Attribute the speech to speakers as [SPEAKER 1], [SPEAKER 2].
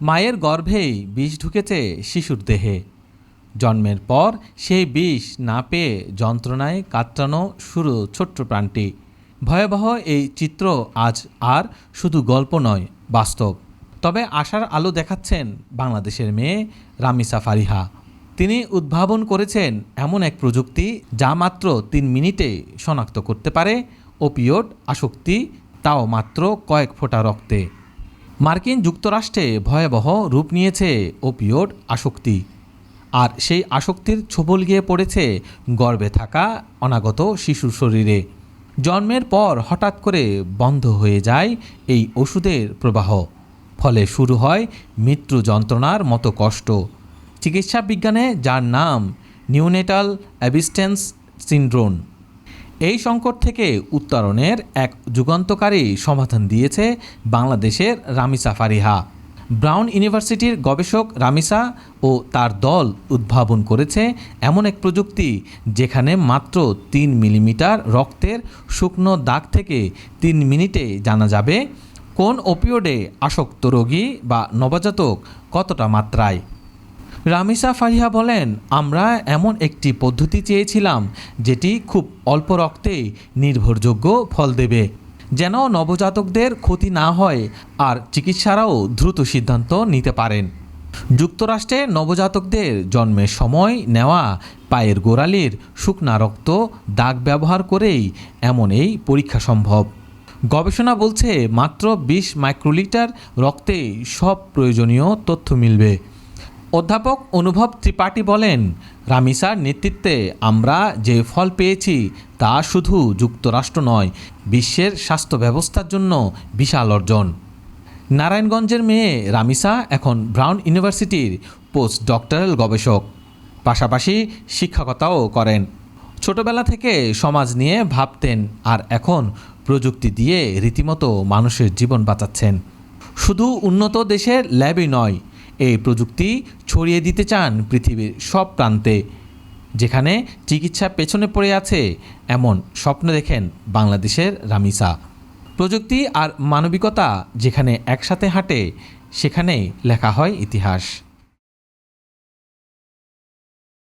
[SPEAKER 1] মায়ের গর্ভেই বিষ ঢুকেছে শিশুর দেহে। জন্মের পর সেই বিষ না পেয়ে যন্ত্রণায় কাতরানো শুরু ছোট্ট প্রাণটি। ভয়াবহ এই চিত্র আজ আর শুধু গল্প নয়, বাস্তব। তবে আশার আলো দেখাচ্ছেন বাংলাদেশের মেয়ে রামিসা ফারিহা। তিনি উদ্ভাবন করেছেন এমন এক প্রযুক্তি যা মাত্র তিন মিনিটে শনাক্ত করতে পারে, ওপিওড আসক্তি, তাও মাত্র কয়েক ফোঁটা রক্তে। মার্কিন যুক্তরাষ্ট্রে ভয়াবহ রূপ নিয়েছে ওপিওড আসক্তি। আর সেই আসক্তির ছোবল গিয়ে পড়েছে গর্বে থাকা অনাগত শিশুর শরীরে। জন্মের পর হঠাৎ করে বন্ধ হয়ে যায় এই ওষুধের প্রবাহ। ফলে শুরু হয় মৃত্যু যন্ত্রণার মতো কষ্ট। চিকিৎসা বিজ্ঞানে যার নাম নিউনেটাল অ্যাবিস্টেন্স সিন্ড্রোম। এই সংকট থেকে উত্তরণের এক যুগান্তকারী সমাধান দিয়েছে বাংলাদেশের রামিসা ফারিহা। ব্রাউন ইউনিভার্সিটির গবেষক রামিসা ও তার দল উদ্ভাবন করেছে এমন এক প্রযুক্তি যেখানে মাত্র তিন মিলিমিটার রক্তের শুকনো দাগ থেকে তিন মিনিটে জানা যাবে কোন ওপিওডে আসক্ত রোগী বা নবজাতক কতটা মাত্রায়। রামিসা ফারিহা বলেন, আমরা এমন একটি পদ্ধতি চেয়েছিলাম যেটি খুব অল্প রক্তেই নির্ভরযোগ্য ফল দেবে, যেন নবজাতকদের ক্ষতি না হয় আর চিকিৎসারাও দ্রুত সিদ্ধান্ত নিতে পারেন। যুক্তরাষ্ট্রে নবজাতকদের জন্মের সময় নেওয়া পায়ের গোড়ালির শুকনা রক্ত দাগ ব্যবহার করেই এমন এই পরীক্ষা সম্ভব। গবেষণা বলছে, মাত্র বিশ মাইক্রোলিটার রক্তে সব প্রয়োজনীয় তথ্য মিলবে। অধ্যাপক অনুভব ত্রিপাঠী বলেন রামিসার নেতৃত্বে আমরা যে ফল পেয়েছি তা শুধু যুক্তরাষ্ট্র নয়, বিশ্বের স্বাস্থ্য ব্যবস্থার জন্য বিশাল অর্জন। নারায়ণগঞ্জের মেয়ে রামিসা এখন ব্রাউন ইউনিভার্সিটির পোস্ট ডক্টরাল গবেষক। পাশাপাশি শিক্ষকতাও করেন। ছোটবেলা থেকে সমাজ নিয়ে ভাবতেন আর এখন প্রযুক্তি দিয়ে রীতিমতো মানুষের জীবন বাঁচাচ্ছেন। শুধু উন্নত দেশের ল্যাবই নয় এই প্রযুক্তি ছড়িয়ে দিতে চান পৃথিবীর সব প্রান্তে। যেখানে চিকিৎসা পেছনে পড়ে আছে এমন স্বপ্ন দেখেন বাংলাদেশের রামিসা। প্রযুক্তি আর মানবিকতা যেখানে একসাথে হাঁটে, সেখানেই লেখা হয় ইতিহাস।